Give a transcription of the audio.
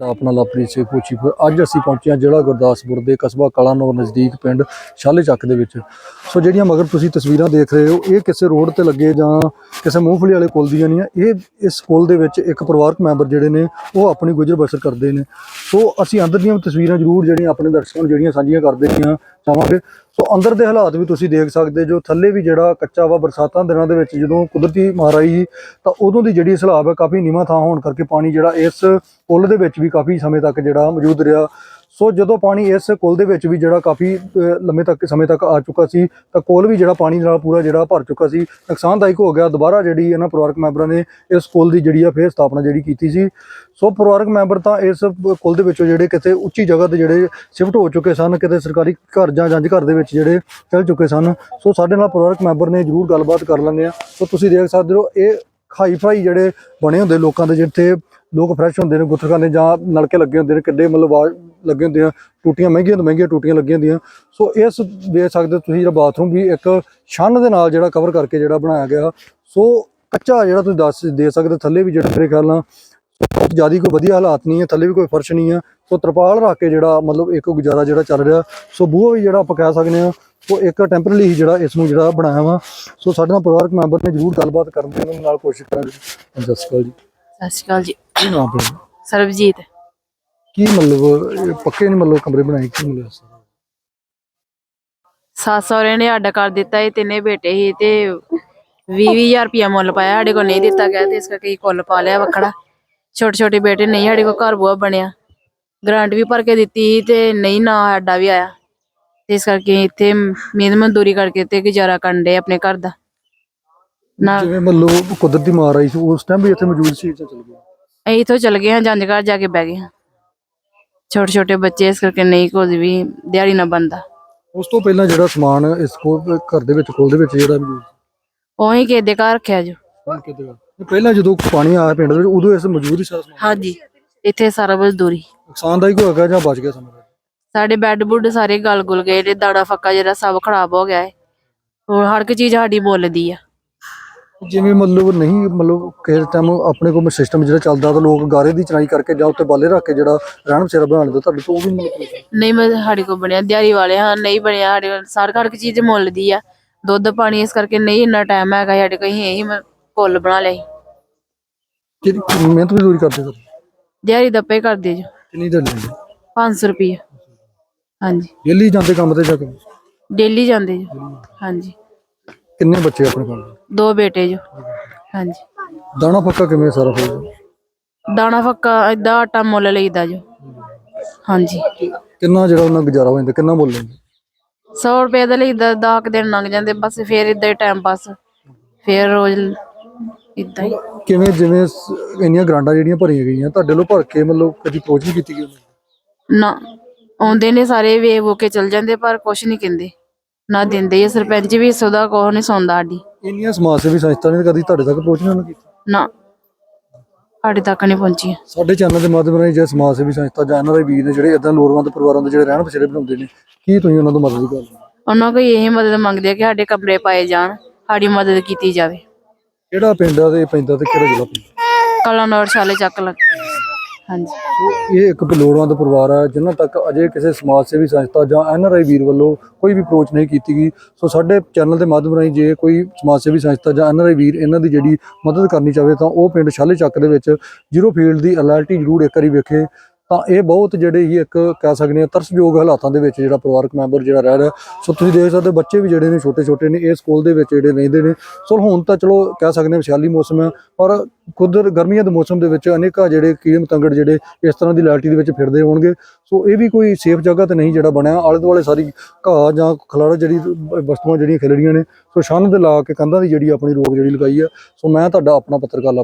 ਆਪਣਾ ਲਵਪ੍ਰੀਤ ਸਿੰਘ ਕੋਚੀਪੁਰ ਅੱਜ ਅਸੀਂ ਪਹੁੰਚੇ ਹਾਂ ਜ਼ਿਲ੍ਹਾ ਗੁਰਦਾਸਪੁਰ ਦੇ ਕਸਬਾ ਕਲਾਨੌਰ ਨਜ਼ਦੀਕ ਪਿੰਡ ਸ਼ਾਲੇ ਚੱਕ ਦੇ ਵਿੱਚ। ਸੋ ਜਿਹੜੀਆਂ ਮਗਰ ਤੁਸੀਂ ਤਸਵੀਰਾਂ ਦੇਖ ਰਹੇ ਹੋ, ਇਹ ਕਿਸੇ ਰੋਡ ਤੇ ਲੱਗੇ ਜਾਂ ਕਿਸੇ ਮੂੰਗਫਲੀ ਵਾਲੇ ਪੁਲ ਦੀਆਂ ਨਹੀਂ ਆ। ਇਹ ਇਸ ਪੁਲ ਦੇ ਵਿੱਚ ਇੱਕ ਪਰਿਵਾਰਕ ਮੈਂਬਰ ਜਿਹੜੇ ਨੇ, ਉਹ ਆਪਣੀ ਗੁਜ਼ਰ ਬਸਰ ਕਰਦੇ ਨੇ। ਸੋ ਅਸੀਂ ਅੰਦਰ ਦੀਆਂ ਤਸਵੀਰਾਂ ਜ਼ਰੂਰ ਜਿਹੜੀਆਂ ਆਪਣੇ ਦਰਸ਼ਕਾਂ ਨੂੰ ਜਿਹੜੀਆਂ ਸਾਂਝੀਆਂ ਕਰਦੇ ਹਾਂ, ਚਾਹਾਂਗੇ। ਸੋ ਅੰਦਰ ਦੇ ਹਾਲਾਤ ਵੀ ਤੁਸੀਂ ਦੇਖ ਸਕਦੇ ਜੋ ਥੱਲੇ ਵੀ ਜਿਹੜਾ ਕੱਚਾ ਵਾ ਬਰਸਾਤਾਂ ਦਿਨਾਂ ਦੇ ਵਿੱਚ ਜਦੋਂ ਕੁਦਰਤੀ ਮਾਰ ਆਈ ਸੀ, ਤਾਂ ਉਦੋਂ ਦੀ ਜਿਹੜੀ ਸਲਾਬ ਹੈ, ਕਾਫੀ ਨੀਵਾਂ ਥਾਂ ਹੋਣ ਕਰਕੇ ਪਾਣੀ ਜਿਹੜਾ ਇਸ ਪੁਲ ਦੇ ਵਿੱਚ ਵੀ ਕਾਫੀ ਸਮੇਂ ਤੱਕ ਜਿਹੜਾ ਮੌਜੂਦ ਰਿਹਾ। ਸੋ ਜਦੋਂ ਪਾਣੀ ਇਸ ਪੁਲ ਦੇ ਵਿੱਚ ਵੀ ਜਿਹੜਾ ਕਾਫੀ ਅਹ, ਲੰਮੇ ਤੱਕ ਸਮੇਂ ਤੱਕ ਆ ਚੁੱਕਾ ਸੀ ਤਾਂ ਪੁਲ ਵੀ ਜਿਹੜਾ ਪਾਣੀ ਨਾਲ ਪੂਰਾ ਜਿਹੜਾ ਭਰ ਚੁੱਕਾ ਸੀ ਨੁਕਸਾਨਦਾਇਕ ਹੋ ਗਿਆ। ਦੁਬਾਰਾ ਜਿਹੜੀ ਇਹਨਾਂ ਪਰਿਵਾਰਕ ਮੈਂਬਰਾਂ ਨੇ ਇਸ ਪੁਲ ਦੀ ਜਿਹੜੀ ਆ ਫੇਰ ਸਥਾਪਨਾ ਜਿਹੜੀ ਕੀਤੀ ਸੀ। ਸੋ ਪਰਿਵਾਰਕ ਮੈਂਬਰ ਤਾਂ ਇਸ ਪੁਲ ਦੇ ਵਿੱਚੋਂ ਜਿਹੜੇ ਕਿਤੇ ਉੱਚੀ ਜਗ੍ਹਾ ਤੇ ਜਿਹੜੇ ਸ਼ਿਫਟ ਹੋ ਚੁੱਕੇ ਸਨ ਕਿਤੇ ਸਰਕਾਰੀ ਘਰ ਜਾਂ ਜੰਜ ਘਰ ਦੇ ਵਿੱਚ ਜਿਹੜੇ ਚੱਲ ਚੁੱਕੇ ਸਨ। ਸੋ ਸਾਡੇ ਨਾਲ ਪਰਿਵਾਰਕ ਮੈਂਬਰ ਨੇ ਜਰੂਰ ਗੱਲਬਾਤ ਕਰ ਲੈਂਦੇ ਆ ਸੋ ਤੁਸੀਂ ਦੇਖ ਸਕਦੇ ਹੋ ਇਹ ਹਾਈ ਫਾਈ ਜਿਹੜੇ ਬਣੇ ਹੁੰਦੇ ਲੋਕਾਂ ਦੇ, ਜਿੱਥੇ ਲੋਕ ਫਰੈਸ਼ ਹੁੰਦੇ ਨੇ ਗੁੱਥਰਖਾਨੇ ਜਾਂ ਨਲਕੇ ਲੱਗੇ ਹੁੰਦੇ ਨੇ, ਕਿੱਡੇ ਮਤਲਬ ਆਵਾਜ਼ ਲੱਗੇ ਹੁੰਦੇ ਆ, ਟੂਟੀਆਂ ਮਹਿੰਗੀਆਂ ਤੋਂ ਮਹਿੰਗੀਆਂ ਟੂਟੀਆਂ ਲੱਗੀਆਂ ਹੁੰਦੀਆਂ। ਸੋ ਇਸ ਵੇਖ ਸਕਦੇ ਤੁਸੀਂ ਜਿਹੜਾ ਬਾਥਰੂਮ ਵੀ ਇੱਕ ਛੰਨ ਦੇ ਨਾਲ ਜਿਹੜਾ ਕਵਰ ਕਰਕੇ ਜਿਹੜਾ ਬਣਾਇਆ ਗਿਆ। ਸੋ ਕੱਚਾ ਜਿਹੜਾ ਤੁਸੀਂ ਦੱਸ ਦੇ ਸਕਦੇ ਥੱਲੇ ਵੀ ਜਿਹੜਾ ਮੇਰੇ ਖਿਆਲ ਨਾਲ ਜ਼ਿਆਦਾ ਕੋਈ ਵਧੀਆ ਹਾਲਾਤ ਨਹੀਂ ਹੈ ਥੱਲੇ ਵੀ ਕੋਈ ਫਰਸ਼ ਨਹੀਂ ਹੈ। ਸੋ ਤਰਪਾਲ ਰੱਖ ਕੇ ਜਿਹੜਾ ਮਤਲਬ ਇੱਕ ਗੁਜ਼ਾਰਾ ਜਿਹੜਾ ਚੱਲ ਰਿਹਾ ਸੋ ਬੂਹਾ ਵੀ ਜਿਹੜਾ ਆਪਾਂ ਕਹਿ ਸਕਦੇ ਹਾਂ ਸੋ ਇੱਕ ਟੈਂਪਰੇਰੀ ਜਿਹੜਾ ਇਸ ਨੂੰ ਜਿਹੜਾ ਬਣਾਇਆ ਵਾ। ਸੋ ਸਾਡੇ ਨਾਲ ਪਰਿਵਾਰਕ ਮੈਂਬਰ ਨੇ ਜ਼ਰੂਰ ਗੱਲਬਾਤ ਕਰਨ ਦੀ ਉਹਨਾਂ ਨਾਲ ਕੋਸ਼ਿਸ਼ ਕਰਾਂਗੇ। ਸਤਿ ਸ਼੍ਰੀ ਅਕਾਲ ਜੀ। ਸਤਿ ਸ਼੍ਰੀ ਅਕਾਲ ਜੀ। ਕੀ ਨਾਮ ਆਪਣਾ? ਸਰਬਜੀਤ। ਕੀ ਮਤਲਬ ਪੱਕੇ ਨਹੀਂ ਮਤਲਬ ਕਮਰੇ ਬਣਾਏ ਕੀ ਮਤਲਬ ਤਰ੍ਹਾਂ? ਸੱਸ ਸਹੁਰੇ ਨੇ ਅੱਡ ਕਰ ਦਿੱਤਾ ਇਹ ਤਿੰਨੇ ਬੇਟੇ ਸੀ ਤੇ 20000 ਰੁਪਇਆ ਮੁੱਲ ਪਾਇਆ ਸਾਡੇ ਕੋਲ ਨਹੀਂ ਦਿੱਤਾ ਗਿਆ ਤੇ ਇਸ ਕਰਕੇ ਕੁੱਲ ਪਾ ਲਿਆ ਵੱਖਰਾ। ਛੋਟੇ ਛੋਟੇ ਬੇਟੇ ਨਹੀਂ ਸਾਡੇ ਕੋਲ ਘਰ ਬੂਆ ਬਣਿਆ। ਗ੍ਰਾਂਟ ਵੀ ਭਰ ਕੇ ਦਿੱਤੀ ਸੀ ਤੇ ਨਹੀਂ ਨਾ ਅੱਡਾ ਵੀ ਆਇਆ। ਤੇ ਇਸ ਕਰਕੇ ਇੱਥੇ ਮਿਹਨਤ ਮਜ਼ਦੂਰੀ ਕਰਕੇ ਤੇ ਗੁਜ਼ਾਰਾ ਕਰਨ ਦੇ ਆਪਣੇ ਘਰ ਦਾ। ਨਾ ਜਿਵੇਂ ਮਤਲਬ ਕੁਦਰਤੀ ਮਾਰ ਆਈ ਸੀ ਉਸ ਟਾਈਮ ਵੀ ਇੱਥੇ ਮੌਜੂਦ ਸੀ ਜਾਂ ਚਲ ਗਿਆ। ਅਸੀਂ ਇੱਥੋਂ ਚਲ ਗਏ ਹਾਂ ਜੰਜ ਘਰ ਜਾ ਕੇ ਬਹਿ ਗਏ ਹਾਂ। ਛੋਟੇ ਛੋਟੇ ਬੱਚੇ ਇਸ ਕਰਕੇ ਨਹੀਂ ਕੁਝ ਵੀ ਦਿਹਾੜੀ ਨਾ ਬੰਦਾ ਉਸ ਤੋਂ ਪਹਿਲਾਂ ਜਿਹੜਾ ਸਮਾਨ ਇਸ ਕੋਲ ਘਰ ਦੇ ਵਿੱਚ ਕੋਲ ਦੇ ਵਿੱਚ ਜਿਹੜਾ ਮੌਜੂਦ ਸੀ ਉਹੀ ਕਿਸੇ ਦੇ ਘਰ ਰੱਖਿਆ ਜੋ। ਹੁਣ ਕਿਤੇ ਗਾ? ਪਹਿਲਾਂ ਜਦੋਂ ਪਾਣੀ ਆਇਆ ਪਿੰਡ ਦੇ ਵਿੱਚ ਉਦੋਂ ਇਸ ਮੌਜੂਦ ਹੀ ਸਾਰਾ ਸਮਾਨ ਹਾਂਜੀ। ਇੱਥੇ ਸਾਰਾ ਕੁਝ ਦੂਰੀ। ਨੁਕਸਾਨਦਾਇਕ ਹੋ ਗਿਆ ਜਾਂ ਬਚ ਗਿਆ ਸਮਾਂ? ਸਾਡੇ ਬੈੱਡ ਬੁੱਡ ਸਾਰੇ ਗਲ ਗੁਲ ਗਏ ਤੇ ਦਾੜਾ ਫੱਕਾ ਜਿਹੜਾ ਸਭ ਖਰਾਬ ਹੋ ਗਿਆ ਹੈ ਹੋਰ ਹਰ ਇੱਕ ਚੀਜ਼ ਸਾਡੀ ਮੁੱਲਦੀ ਆ। ਜਿਵੇਂ ਮਤਲਬ ਨਹੀਂ ਮਤਲਬ ਕਿਸੇ ਟਾਈਮ ਆਪਣੇ ਕੋਲ ਸਿਸਟਮ ਜਿਹੜਾ ਚੱਲਦਾ ਤਾਂ ਲੋਕ ਗਾਰੇ ਦੀ ਚਨਾਈ ਕਰਕੇ ਜਾਂ ਉੱਤੇ ਬਾਲੇ ਰੱਖ ਕੇ ਜਿਹੜਾ ਰਹਿਣ ਬਸੇਰਾ ਬਣਾ ਲੈਂਦੇ ਤੁਹਾਡੇ ਤੋਂ ਉਹ ਵੀ ਨਹੀਂ ਮੈਂ ਸਾਡੇ ਕੋਲ ਬਣਿਆ ਦਿਹਾੜੀ ਵਾਲੇ ਹਾਂ ਨਹੀਂ ਬਣਿਆ ਸਾਡੇ ਸਾਰ ਹਰ ਇੱਕ ਚੀਜ਼ ਮੁੱਲਦੀ ਆ। ਦੁੱਧ ਪਾਣੀ ਇਸ ਕਰਕੇ ਨਹੀਂ ਇੰਨਾ ਟਾਈਮ ਹੈਗਾ ਸਾਡੇ ਕੋਲ ਇਹੀ ਮ- ਪੁੱਲ ਬਣਾ ਲਿਆ ਸੀ। ਕਿਹੜੀ ਕਿੰਨੀ ਮਿਹਨਤ ਵੀ ਦੂਰੀ ਕਰਦੇ ਸਰ ਦਿਹਾੜੀ ਦਾ ਪੇ ਕਰਦੇ ਜੋ। ਕਿੰਨੀ ਦਿਨ ਲੈਂਦੇ? 500 ਰੁਪਏ ਹਾਂਜੀ। ਡੇਲੀ ਜਾਂਦੇ ਕੰਮ ਤੇ ਜਾ ਕੇ? ਡੇਲੀ ਜਾਂਦੇ ਜੋ। ਹਾਂਜੀ। ਕਿੰਨੇ ਬੱਚੇ ਆਪਣੇ ਕੋਲ ਦੋ ਬੇਟੇ ਜੋ। ਹਾਂਜੀ। ਦਾਣਾ ਪੱਕਾ ਕਿਵੇਂ ਸਾਰਾ ਹੋ ਦਾਣਾ ਫੱਕਾ ਏਦਾਂ ਆਟਾ ਮੁੱਲ ਲਈਦਾ ਜੋ। ਹਾਂਜੀ। ਕਿੰਨਾ ਜਿਹੜਾ ਉਹਨਾਂ ਗੁਜ਼ਾਰਾ ਹੋ ਜਾਂਦਾ ਕਿੰਨਾ ਮੁੱਲ ਲੈਂਦੇ? 100 ਰੁਪਏ ਦਾ ਲਈਦਾ 10 ਕੁ ਦਿਨ ਲੰਘ ਜਾਂਦੇ ਬਸ ਫੇਰ ਇਦਾਂ ਹੀ ਟਾਈਮ ਪਾਸ ਫੇਰ ਰੋਜ਼ ਇਦਾਂ ਹੀ। ਕਿਵੇਂ ਜਿਵੇਂ ਸ- ਇੰਨੀਆਂ ਗ੍ਰਾਂਟਾਂ ਜਿਹੜੀਆਂ ਭਰੀਆਂ ਗਈਆਂ ਤੁਹਾਡੇ ਲੋ ਭਰ ਕੇ ਮਤਲਬ ਕਦੀ ਪਹੁੰਚ ਨਹੀਂ ਕੀਤੀ ਗਈ? ਉਹਨਾਂ ਨਾ ਆਉਂਦੇ ਨੇ ਸਾਰੇ ਵੇਖ ਵੋ ਕੇ ਚਲ ਜਾਂਦੇ ਪਰ ਕੁਛ ਨਹੀਂ ਕਹਿੰਦੇ। ਨਾ ਦਿੰਦੇ ਆ ਸਰਪੰਚ ਵੀ ਸਦਾ ਕੋਹ ਨਹੀਂ ਸੌਂਦਾ ਸਾਡੀ। ਇੰਨੀਆਂ ਸਮਾਜ ਸੇਵੀ ਸੰਸਥਾ ਨੇ ਕਦੀ ਤੁਹਾਡੇ ਤੱਕ ਪਹੁੰਚ ਨਹੀਂ ਕੀਤੀ? ਨਾ ਸਾਡੇ ਤੱਕ ਨਹੀਂ ਪਹੁੰਚੀ ਸਾਡੇ ਚੈਨਲ ਦੇ ਮਾਧਿਅਮ ਰਾਹੀਂ ਜੇ ਸਮਾਜ ਸੇਵੀ ਸੰਸਥਾ ਜਾਂ ਇਹਨਾਂ ਦੇ ਵੀਰ ਨੇ ਜਿਹੜੇ ਇਦਾਂ ਲੋੜਵੰਦ ਪਰਿਵਾਰਾਂ ਦੇ ਜਿਹੜੇ ਰਹਿਣ ਬਸੇਰੇ ਬਣਾਉਂਦੇ ਨੇ ਕੀ ਤੁਸੀਂ ਉਹਨਾਂ ਤੋਂ ਮਦਦ ਕਰਦੇ ਉਹਨਾਂ ਕੋਈ ਇਹ ਮਦਦ ਮੰਗਦੇ ਆ ਕਿ ਸਾਡੇ ਕਮਰੇ ਪਾਏ ਜਾਣ ਸਾਡੀ ਮਦਦ ਕੀਤੀ ਜਾਵੇ। ਕਿਹੜਾ ਪਿੰਡ ਆ ਤੇ ਪੈਂਦਾ ਤੇ ਕਿਹੜਾ ਜ਼ਿਲ੍ਹਾ ਪੈਂਦਾ? ਕਲਾਨੌਰ ਛਾਲੇ ਚੱਕ ਲੱਗ ਹਾਂਜੀ। ਸੋ ਇਹ ਇੱਕ ਲੋੜਵੰਦ ਪਰਿਵਾਰ ਹੈ ਜਿਨ੍ਹਾਂ ਤੱਕ ਅਜੇ ਕਿਸੇ ਸਮਾਜ ਸੇਵੀ ਸੰਸਥਾ ਜਾਂ ਐਨਆਰਆਈ ਵੀਰ ਵੱਲੋਂ ਕੋਈ ਵੀ ਅਪਰੋਚ ਨਹੀਂ ਕੀਤੀ ਗਈ। ਸੋ ਸਾਡੇ ਚੈਨਲ ਦੇ ਮਾਧਿਅਮ ਰਾਹੀਂ ਜੇ ਕੋਈ ਸਮਾਜ ਸੇਵੀ ਸੰਸਥਾ ਜਾਂ ਐਨਆਰਆਈ ਵੀਰ ਇਹਨਾਂ ਦੀ ਜਿਹੜੀ ਮਦਦ ਕਰਨੀ ਚਾਹਵੇ ਤਾਂ ਉਹ ਪਿੰਡ ਛਾਲੇ ਚੱਕ ਦੇ ਵਿੱਚ ਜ਼ੀਰੋ ਫੀਲਡ ਦੀ ਅਲਰਟੀ ਜ਼ਰੂਰ ਇੱਕ ਵਾਰੀ ਵੇਖੇ। ਤਾਂ ਇਹ ਬਹੁਤ ਜਿਹੜੇ ਹੀ ਇੱਕ ਕਹਿ ਸਕਦੇ ਆ ਤਰਸਯੋਗ ਹਾਲਾਤਾਂ ਦੇ ਵਿੱਚ ਜਿਹੜਾ ਪਰਿਵਾਰਕ ਮੈਂਬਰ ਜਿਹੜਾ ਰਹਿ ਰਿਹਾ, ਸੋ ਤੁਸੀਂ ਦੇਖ ਸਕਦੇ ਹੋ ਬੱਚੇ ਵੀ ਜਿਹੜੇ ਨੇ ਛੋਟੇ ਛੋਟੇ ਨੇ, ਇਹ ਸਕੂਲ ਦੇ ਵਿੱਚ ਜਿਹੜੇ ਰਹਿੰਦੇ ਨੇ। ਸੋ ਹੁਣ ਤਾਂ ਚਲੋ ਕਹਿ ਸਕਦੇ ਹਾਂ ਵਿਸ਼ਾਲੀ ਮੌਸਮ ਹੈ, ਪਰ ਕੁਦਰ ਗਰਮੀਆਂ ਦੇ ਮੌਸਮ ਦੇ ਵਿੱਚ ਅਨੇਕਾਂ ਜਿਹੜੇ ਕੀੜੇ ਮਤੰਗੜ ਜਿਹੜੇ ਇਸ ਤਰ੍ਹਾਂ ਦੀ ਲਾਇਲਟੀ ਦੇ ਵਿੱਚ ਫਿਰਦੇ ਹੋਣਗੇ। ਸੋ ਇਹ ਵੀ ਕੋਈ ਸੇਫ ਜਗ੍ਹਾ ਤੇ ਨਹੀਂ ਜਿਹੜਾ ਬਣਿਆ। ਆਲੇ ਦੁਆਲੇ ਸਾਰੀ ਘਾਹ ਜਾਂ ਖਲਾੜਾ ਜਿਹੜੀ ਵਸਤੂਆਂ ਜਿਹੜੀਆਂ ਖਿਲਰੀਆਂ ਨੇ, ਸੋ ਛੰਨ ਦੇ ਲਾ ਕੇ ਕੰਧਾਂ ਦੀ ਜਿਹੜੀ ਆਪਣੀ ਰੋਕ ਜਿਹੜੀ ਲਗਾਈ ਆ ਸੋ ਮੈਂ ਤੁਹਾਡਾ ਆਪਣਾ ਪੱਤਰਕਾਰ ਲਾ